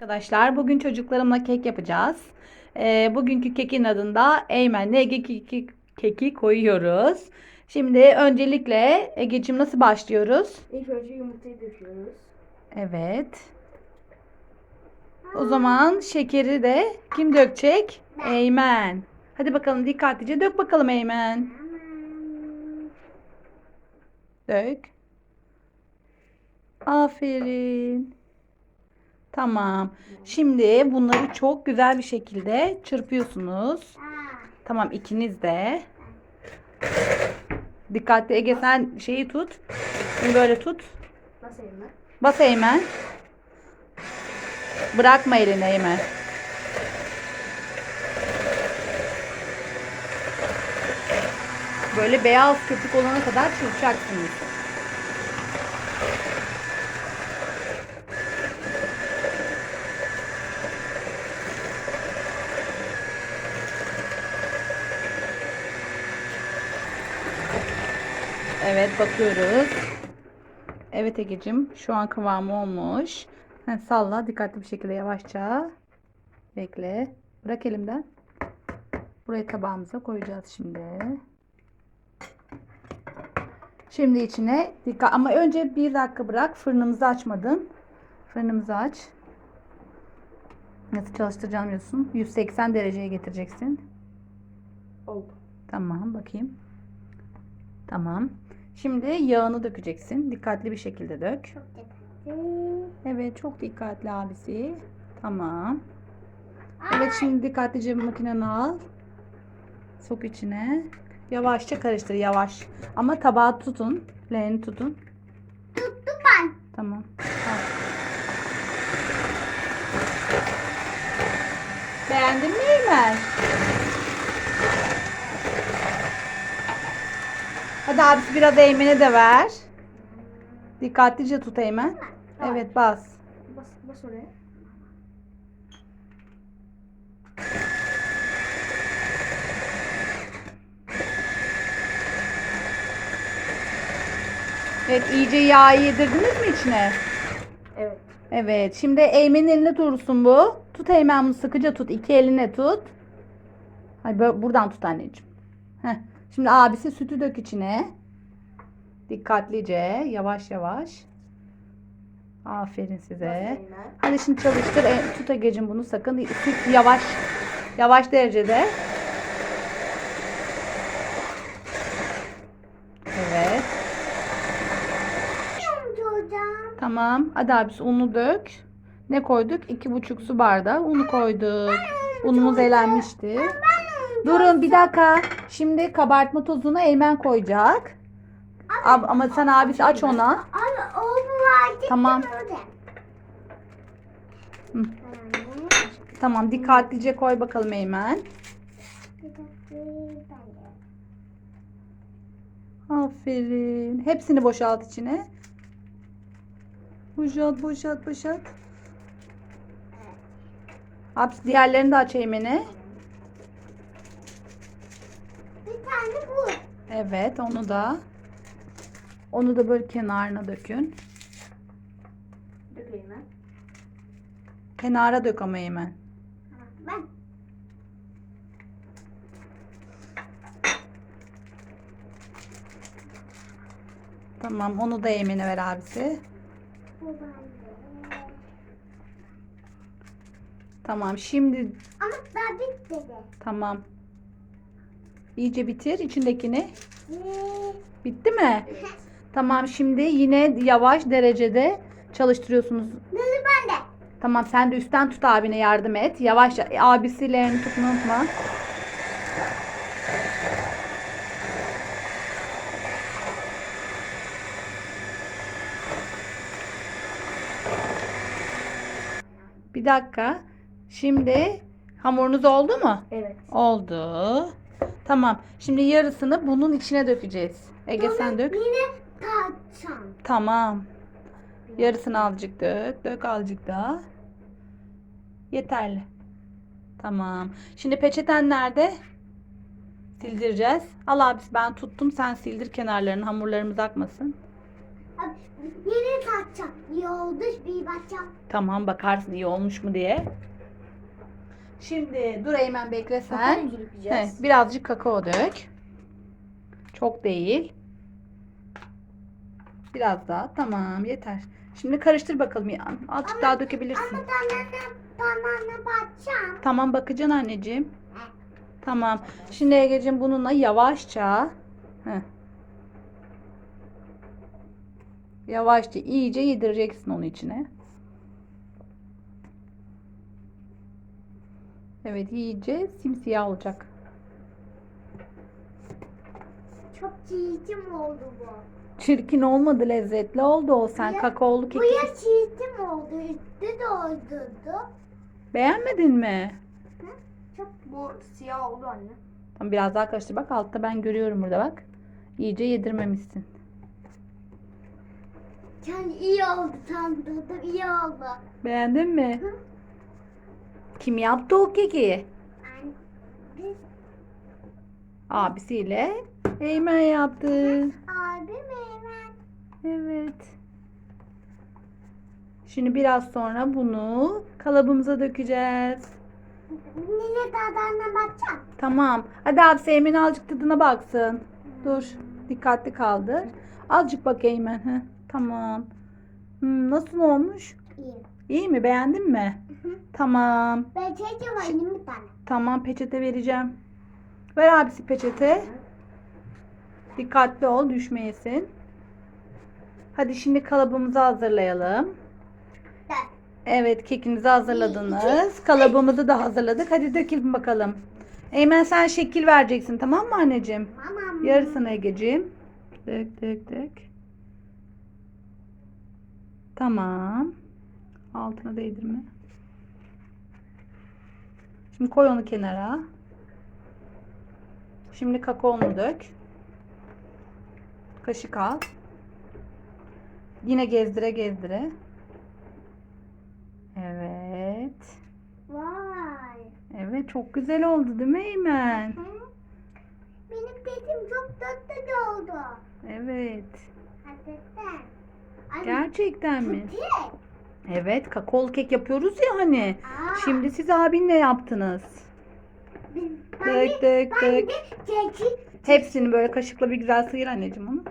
Arkadaşlar bugün çocuklarımla kek yapacağız. Ee, bugünkü kekin adında Eymen'le Ege keki, keki koyuyoruz. Şimdi öncelikle Ege'cim nasıl başlıyoruz? İlk önce yumurtayı döküyoruz. Evet. O zaman şekeri de kim dökecek? Eymen. Hadi bakalım dikkatlice dök bakalım Eymen. Dök. Aferin. Tamam. Şimdi bunları çok güzel bir şekilde çırpıyorsunuz. Tamam ikiniz de. Dikkatli Ege sen şeyi tut. Bunu böyle tut. Nasıl elime? Bas Eymen. Bırakma elini Eymen. Böyle beyaz köpük olana kadar çırpacaksınız. Evet bakıyoruz. Evet Egeciğim şu an kıvamı olmuş. Ha, salla dikkatli bir şekilde yavaşça. Bekle. Bırak elimden. Burayı tabağımıza koyacağız şimdi. Şimdi içine dikkat ama önce bir dakika bırak. Fırınımızı açmadın. Fırınımızı aç. Nasıl çalıştıracağım diyorsun. 180 dereceye getireceksin. Oldu. Tamam bakayım. Tamam. Şimdi yağını dökeceksin. Dikkatli bir şekilde dök. Çok dikkatli. Evet çok dikkatli abisi. Tamam. Evet şimdi dikkatlice makineni al. Sok içine. Yavaşça karıştır yavaş. Ama tabağı tutun. Leğeni tutun. Tuttum ben. Tamam. Al. Beğendin mi Eymen? Hadi abisi biraz Eymen'e de ver. Dikkatlice tut Eymen. Evet bas. Bas, bas oraya. Evet iyice yağı yedirdiniz mi içine? Evet. Evet. Şimdi Eymen'in eline dursun bu. Tut Eymen bunu sıkıca tut. İki eline tut. Hayır buradan tut anneciğim. Heh. Şimdi abisi sütü dök içine. Dikkatlice. Yavaş yavaş. Aferin size. Hadi şimdi çalıştır. E, tut Ege'cim bunu sakın. Süt yavaş. Yavaş derecede. Evet. Tamam. Hadi abisi unu dök. Ne koyduk? İki buçuk su bardağı unu koyduk. Unumuz elenmişti. Durun bir dakika. Şimdi kabartma tozunu Eymen koyacak. Ab- ama sen abisi aç ona. Abi o bu vardı. Tamam. Hı. Tamam dikkatlice koy bakalım Eymen. Aferin. Hepsini boşalt içine. Boşalt, boşalt, boşalt. Abisi diğerlerini de aç Eymen'e. Bir tane bu. Evet onu da. Onu da böyle kenarına dökün. Dök elime. Kenara dök ama Eymen. Ben. Tamam onu da Eymen'e ver abisi. Bu bende. Tamam şimdi Ama daha bitmedi. tamam. İyice bitir içindekini. Bitti mi? Tamam şimdi yine yavaş derecede çalıştırıyorsunuz. Bunu bende. Tamam sen de üstten tut abine yardım et. Yavaş abisiyle elini tutmayı unutma. Bir dakika. Şimdi hamurunuz oldu mu? Evet. Oldu. Tamam. Şimdi yarısını bunun içine dökeceğiz. Ege sen dök. Yine tartacağım. Tamam. Yarısını azıcık dök. Dök azıcık daha. Yeterli. Tamam. Şimdi peçeten nerede? Sildireceğiz. Al abisi ben tuttum. Sen sildir kenarlarını. Hamurlarımız akmasın. Abi, Yeni tatacağım. İyi oldu bir bakacağım. Tamam bakarsın iyi olmuş mu diye. Şimdi dur Eymen bekle sen. He, birazcık kakao dök. Çok değil. Biraz daha. Tamam yeter. Şimdi karıştır bakalım. Azıcık daha dökebilirsin. Ama banana bakacağım. Tamam bakacaksın anneciğim. Tamam. Şimdi Ege'cim bununla yavaşça heh. yavaşça iyice yedireceksin onun içine. Evet iyice simsiyah olacak. Çok çiğitim oldu bu. Çirkin olmadı lezzetli oldu o sen Ya, kakaolu Bu keki. ya çiğitim oldu. Üstü de oldurdu. Beğenmedin mi? Çok Bu siyah oldu anne. Tamam biraz daha karıştır bak altta ben görüyorum burada bak. İyice yedirmemişsin. yani iyi oldu sandım. iyi oldu. Beğendin mi? Kim yaptı o keki? Yani biz Abisiyle Eymen yaptı. abim hemen Evet. Şimdi biraz sonra bunu kalıbımıza dökeceğiz. Nene tadına bakacağım. Tamam. Hadi abisi Eymen azıcık tadına baksın. Dur. Dikkatli kaldır. Azıcık bak Eymen. Heh, Tamam. Hmm, nasıl olmuş? İyi. İyi mi? Beğendin mi? Tamam. Ben çekeceğim annem bir tane. Tamam peçete vereceğim. Ver abisi peçete. Dikkatli ol düşmeyesin. Hadi şimdi kalıbımızı hazırlayalım. Evet kekinizi hazırladınız. Kalıbımızı da hazırladık. Hadi dökelim bakalım. Eymen sen şekil vereceksin tamam mı anneciğim? Mamam. Yarısını Egeciğim. Dök dök dök. Tamam. Altına değdirme. Şimdi koy onu kenara. Şimdi kakaonu dök. Kaşık al. Yine gezdire gezdire. Evet. Vay. Evet çok güzel oldu değil mi Eymen? Hı? Benim dedim çok tatlı oldu. Evet. Anne, Gerçekten mi? Tek. Evet, kakaolu kek yapıyoruz ya hani. Aa, Şimdi siz abinle yaptınız. dök. de keki. Hepsini böyle kaşıkla bir güzel sıyır anneciğim onu.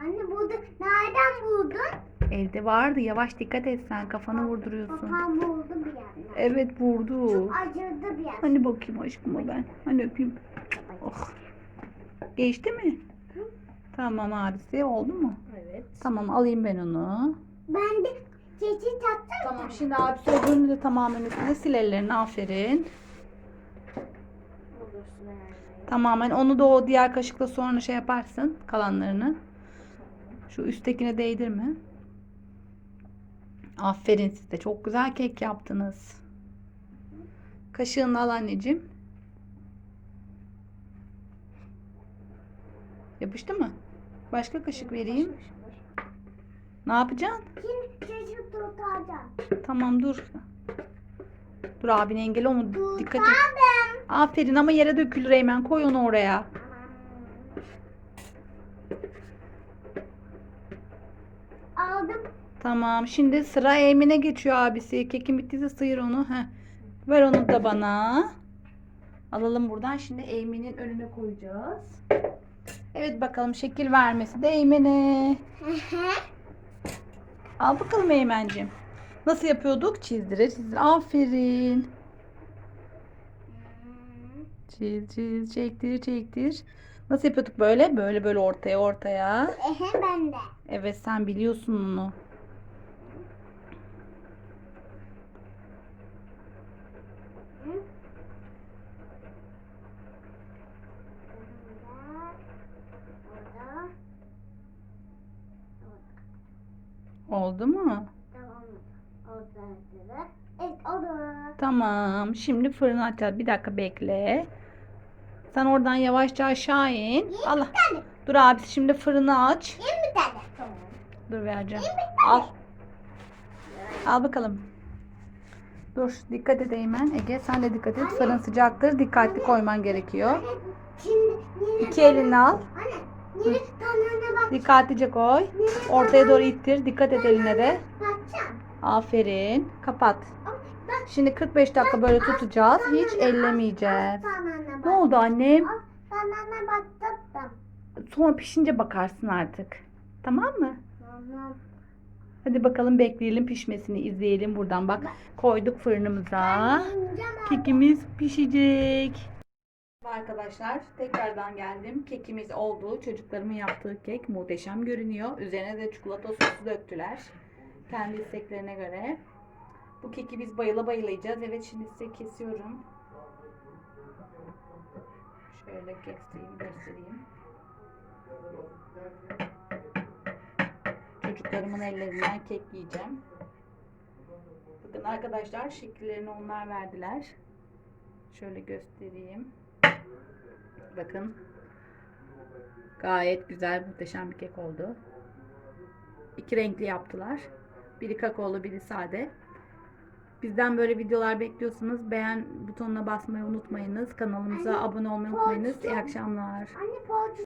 Anne burada nereden buldun? Evde vardı. Yavaş dikkat et sen kafanı vurduruyorsun. Babam buldu bir yerden. Evet vurdu. Çok acıdı bir yerden. Hani bakayım aşkıma ben. Hani öpeyim. Oh. Geçti mi? Tamam abisi oldu mu? Evet. Tamam alayım ben onu. Ben de keki tattım. Tamam şimdi abisi öbürünü de tamamen üstüne sil ellerini aferin. Tamamen onu da o diğer kaşıkla sonra şey yaparsın kalanlarını. Şu üsttekine değdirme. Aferin size. Çok güzel kek yaptınız. Kaşığını al anneciğim. Yapıştı mı? Başka kaşık vereyim. Ne yapacaksın? Şimdi keki tutacağım. Tamam dur. Dur abine engel olma. Dikkat et. Tutadım. Aferin ama yere dökülür hemen. Koy onu oraya. Aldım. Tamam. Şimdi sıra Eymen'e geçiyor abisi. Kekin bittiyse sıyır onu. Heh. Ver onu da bana. Alalım buradan. Şimdi Eymen'in önüne koyacağız. Evet bakalım şekil vermesi de Eymen'e. Al bakalım Eymen'cim. Nasıl yapıyorduk? Çizdire çizdire. Aferin. Çiz çiz çektir çektir. Nasıl yapıyorduk böyle? Böyle böyle ortaya ortaya. Ehe ben de. Evet sen biliyorsun onu. Oldu mu? Tamam. Orada. Evet olur. Tamam. Şimdi fırını açacağız. Bir dakika bekle. Sen oradan yavaşça aşağı in. Allah. tane. Dur abi şimdi fırını aç. Yirmi tane. Tamam. Dur vereceğim. Al. Al bakalım. Dur dikkat et Eymen. Ege sen de dikkat et. Fırın sıcaktır. Dikkatli koyman gerekiyor. Şimdi İki elinle al. Anne. Dikkatlice koy. Ortaya doğru ittir. Dikkat et eline de. Aferin. Kapat. Şimdi 45 dakika böyle tutacağız. Hiç ellemeyeceğiz. Ne oldu annem? Sonra pişince bakarsın artık. Tamam mı? Tamam. Hadi bakalım bekleyelim pişmesini izleyelim buradan. Bak koyduk fırınımıza. Kekimiz pişecek. Arkadaşlar tekrardan geldim. Kekimiz oldu. Çocuklarımın yaptığı kek muhteşem görünüyor. Üzerine de çikolata sosu döktüler. Kendi isteklerine göre. Bu keki biz bayıla bayıla yiyeceğiz. Evet şimdi size kesiyorum. Şöyle keseyim göstereyim. Çocuklarımın ellerinden kek yiyeceğim. Bakın arkadaşlar şekillerini onlar verdiler. Şöyle göstereyim. Bakın. Gayet güzel, muhteşem bir kek oldu. İki renkli yaptılar. Biri kakaolu, biri sade. Bizden böyle videolar bekliyorsanız beğen butonuna basmayı unutmayınız. Kanalımıza abone olmayı unutmayınız. İyi akşamlar. Anne